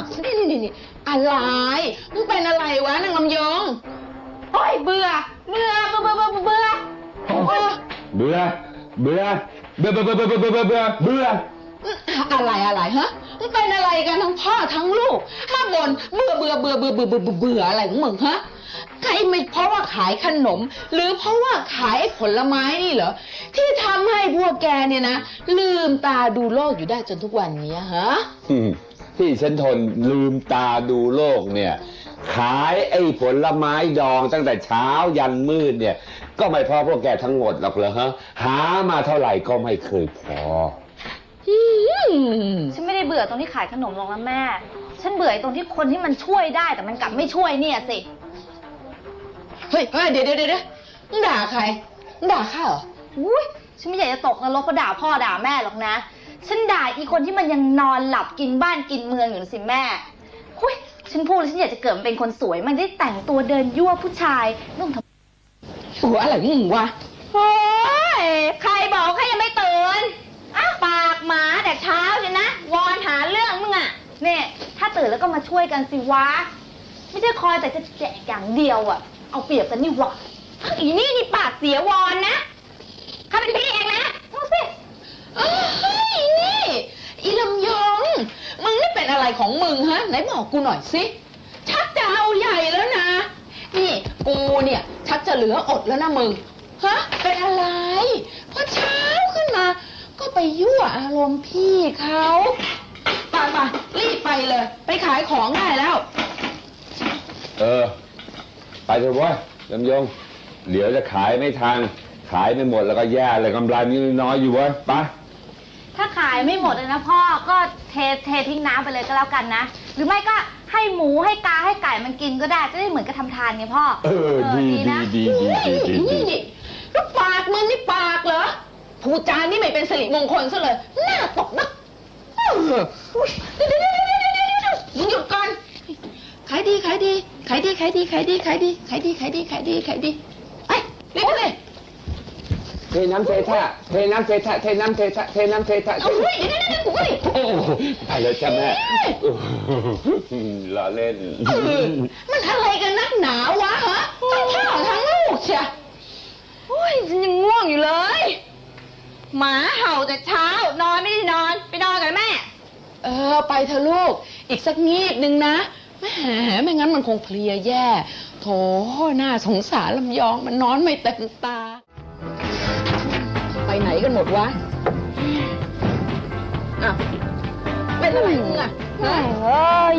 าวนี่นี่นี่นี่อะไร มึงเป็นอะไรวะนางลำยองโอ้ยเบื่อ เบื่อ เบื่อ เบื่อ เบื่อเบื่อโอ้ยเบื่อเบื่อเบื่อเบื่อเบื่อเบื่อเบื่อเบื่อเบื่อเบื่ออะไรอะไรฮะมึงเป็นอะไรกันทั้งพ่อทั้งลูกมาบ่นเบื่อเบื่อเบื่อเบื่อเบื่อเบื่อเบื่อเบื่ออะไรของมึงฮะใครไม่เพราะว่าขายขนม หรือเพราะว่าขายไอ้ผลไม้นี่เหรอที่ทำให้พวกแกเนี่ยนะลืมตาดูโลกอยู่ได้จนทุกวันเนี้ยฮะอืม ที่ฉันทนลืมตาดูโลกเนี่ย ขายไอ้ผลไม้ดองตั้งแต่เช้ายันมืดเนี่ย ก็ไม่พอพวกแกทั้งหมดหรอกเหรอฮะหามาเท่าไหร่ก็ไม่เคยพออืมฉันไม่ได้เบื่อตรงที่ขายขนมหรอกนะแม่ ฉันเบื่อไอ้ตรงที่คนที่มันช่วยได้แต่มันกลับไม่ช่วยเนี่ยสิ เฮ้ยเฮ้ยเดี๋ยวเดี๋ยวเดี๋ยวมึงด่าใครมึงด่าข้าเหรอ อุ้ยฉันไม่อยากจะตกนรกเพราะด่าพ่อด่าแม่หรอกนะ ฉันด่าอีคนที่มันยังนอนหลับกินบ้านกินเมืองอยู่นะสิแม่หุยฉันพูดแล้วฉันอยากจะเกิดมาเป็นคนสวย มันได้แต่งตัวเดินยั่วผู้ชายนุ่งทำหัวอะไรของมึงวะโอ้ยใครบอกใครยังไม่ตื่นอ้าวปากหมาแต่เช้าเลยนะ วอนหาเรื่องมึงอะเนี่ยถ้าตื่นแล้วก็มาช่วยกันสิวะ ไม่ใช่คอยแต่จะแจกอย่างเดียวอะเอาเปรียบกันนี่หว่าอีนี่นี่ปากเสียวอนนะข้าเป็นพี่เองนะดูสิเอ้ย นี่อีลำยอง มึงนี่เป็นอะไรของมึงฮะ ไหนบอกกูหน่อยสิ ชักจะเอาใหญ่แล้วนะ นี่กูเนี่ย ชักจะเหลืออดแล้วนะมึง ฮะ เป็นอะไรพอเช้าขึ้นมา ก็ไปยั่วอารมณ์พี่เขาไปไปรีบไปเลย ไปขายของได้แล้ว เออ ไปเถอะเว้ยลำยงเดี๋ยวจะขายไม่ทันขายไม่หมดแล้วก็แย่เลยกำไรมีน้อยอยู่เว้ยไป ไม่หมดเลยนะพ่อก็เทเททิ้งน้ำไปเลยก็แล้วกันนะ หรือไม่ก็ให้หมูให้กาให้ไก่มันกินก็ได้จะได้เหมือนกับทำทานไงพ่อเออดีดีนะดีดีดีดีดีนี่นี่แล้วปากมึงนี่ปากเหรอพูดจานี่ไม่เป็นสิริมงคลซะเลยหน้าตกนักเอออุ๊ยเดี๋ยวเดี๋ยวเดี๋ยวเดี๋ยวเดี๋ยวเดี๋ยวมึงหยุดก่อนขายดีขายดีขายดีขายดีขายดีขายดีขายดีขายดีขายดีขายดีไปเรียบเลย เทน้ำเทท่าเทน้ำเทท่าเทน้ำเทท่าเทน้ำเทท่าเอาเฮ้ยเดี๋ยวเดี๋ยวเดี๋ยวกูก็ดิโอ้โหไปเลยจ้ะแม่ล้อเล่น เออมันอะไรกันนักหนาวะฮะทั้งพ่อทั้งลูกเชียโอ้ยฉันยังง่วงอยู่เลย หมาเห่าแต่เช้านอนไม่ได้นอนไปนอนกับแม่ เออ ไปเถอะลูก อีกสักงีบหนึ่งนะแหมไม่งั้นมันคงเพลียแย่ โถน่าสงสารลำยองมันนอนไม่เต็มตา ไปไหนกันหมดวะอ้าวเป็นอะไรมึงอะฮะเอ้ย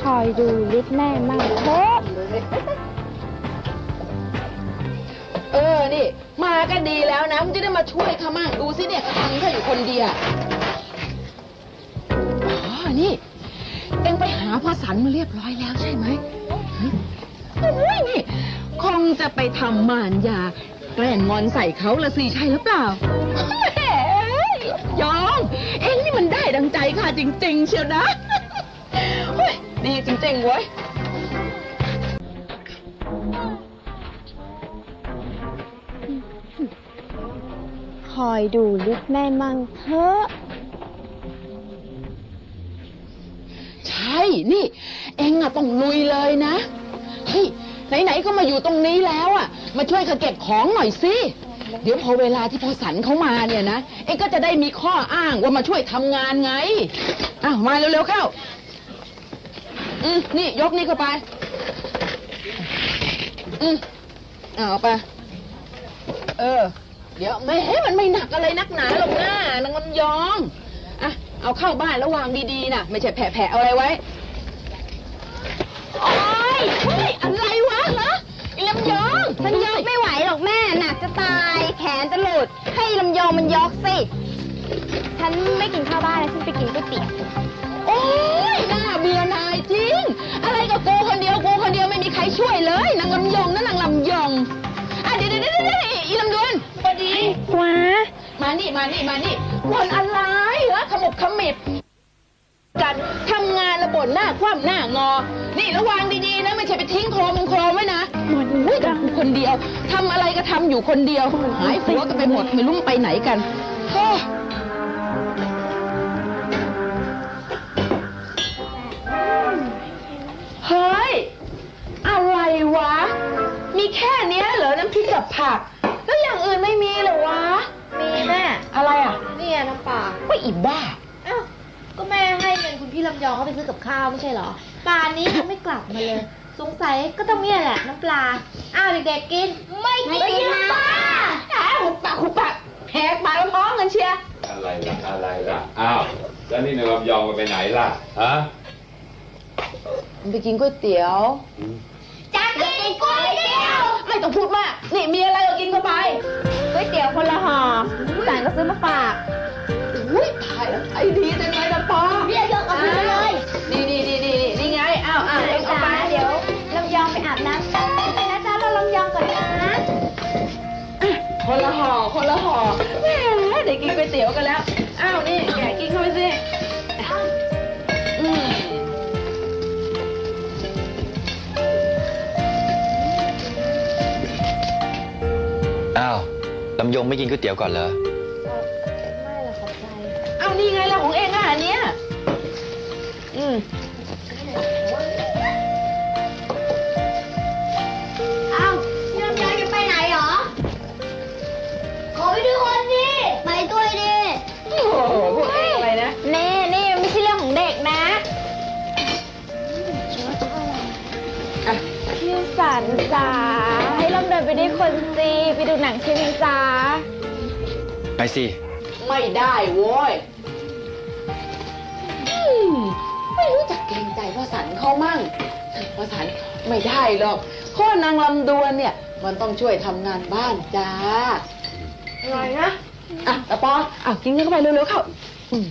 คอยดูลิศแม่มั่งเถอะเออ นี่ มาก็ดีแล้วนะ มึงจะได้มาช่วยเขามั่งดูสิเนี่ยเขาทำเขาอยู่คนเดียวอ๋อ นี่ เอ็งไปหาพ่อสันมาเรียบร้อยแล้วใช่ไหมเฮ้ยนี่ คงจะไปทำมารยา แกล้งงอนใส่เขาละสิใช่หรือเปล่าแหมยอง เอ็งนี่มันได้ดังใจค่ะจริง ๆ เชียวนะเฮ้ยดีจริงๆเว้ย คอยดูลิศแม่มั่งเถอะใช่ นี่ เอ็งอะต้องลุยเลยนะ เฮ้ยไหนๆก็มาอยู่ตรงนี้แล้วอะ มาช่วยเขาเก็บของหน่อยสิ เดี๋ยวพอเวลาที่พอสันเขามาเนี่ยนะ เอ็งก็จะได้มีข้ออ้างว่ามาช่วยทำงานไง อ้าวมาเร็วๆเข้า อืมนี่ยกนี่เข้าไป อืมเอาเอาไป เออ เดี๋ยวไม่ให้มันไม่หนักอะไรนักหนาหรอกนะนางลำยอง อะ เอาเข้าบ้านแล้ววางดีๆนะไม่ใช่แผลๆเอาอะไรไว้ โอ๊ย อะไรวะฮะอีลำยองฉันยกไม่ไหวหรอกแม่หนักจะตาย แขนจะหลุด ให้ลำยองมันยกสิ ฉันไม่กินข้าวบ้านแล้วฉันไปกินก๋วยเตี๋ยวโอ๊ยน่าเบื่อนายจริง อะไรกับกูคนเดียวกูคนเดียวไม่มีใครช่วยเลยนางลำยองนะนางลำยองอะเดี๋ยวเดี๋ยวเดี๋ยวเดี๋ยวอีลำดวนพอดีว้ามานี่มานี่มานี่บ่นอะไรเหรอขมุบขมิบกันทำงานระบ่นหน้าคว่ำหน้างอ นี่ระวังดีๆ นะไม่ใช่ไปทิ้งโครมโครงไว้นะมันอุ้ยกับคนเดียวทำอะไรก็ทำอยู่คนเดียวหายหัวกันไปหมดไม่รู้มันไปไหนกันโอ้เฮ้ย อะไรวะ มีแค่เนี้ยเหรอ น้ำพริกกับผัก แล้วอย่างอื่นไม่มีเหรอวะ มีแม่อะไรอะเนี่ยน้ำปลาว่าอีบ้าเอ้าก็แม่ให้เงินคุณพี่ลำยองเขาไปซื้อกับข้าวไม่ใช่เหรอป่านนี้เขาไม่กลับมาเลย สงสัยก็ต้องเนี่ยแหละน้ำปลา อ้าวเด็กๆกิน ไม่กินน้ำปลาแหมหุบปากหุบปากแหกปากแล้วมองกันเชียร์อะไรล่ะอะไรล่ะอ้าวแล้วนี่นายลำยองมันไปไหนล่ะฮะไปกินก๋วยเตี๋ยวจะกินก๋วยเตี๋ยวไม่ต้องพูดมากนี่มีอะไรก็กินเข้าไปก๋วยเตี๋ยวคนละห่อสารก็ซื้อมาฝากอุ้ยตายแล้วไอ้ดีจัง คนละห่อคนละห่อแหมเด็กกินก๋วยเตี๋ยวกันแล้ว อ้าวนี่แกะกินเข้าไปสิอืมอ้าวลำยงไม่กินก๋วยเตี๋ยวก่อนเหรอ ไม่ละขอบใจเอานี่ไงล่ะของเองอะอันเนี้ย อะพี่สันจ๋าให้ลำเดินไปด้วยคนซีไปดูหนังใช่ไหมจ๊ะไปสิ ไม่ได้โว้ยอืมไม่รู้จักเกรงใจพ่อสันเขามั่งพ่อสันไม่ได้หรอกเพราะว่านางลำดวนเนี่ย มันต้องช่วยทำงานบ้านจ้าอะไรนะ อะตะปออะกินเข้าไปเร็วๆเข้าอืม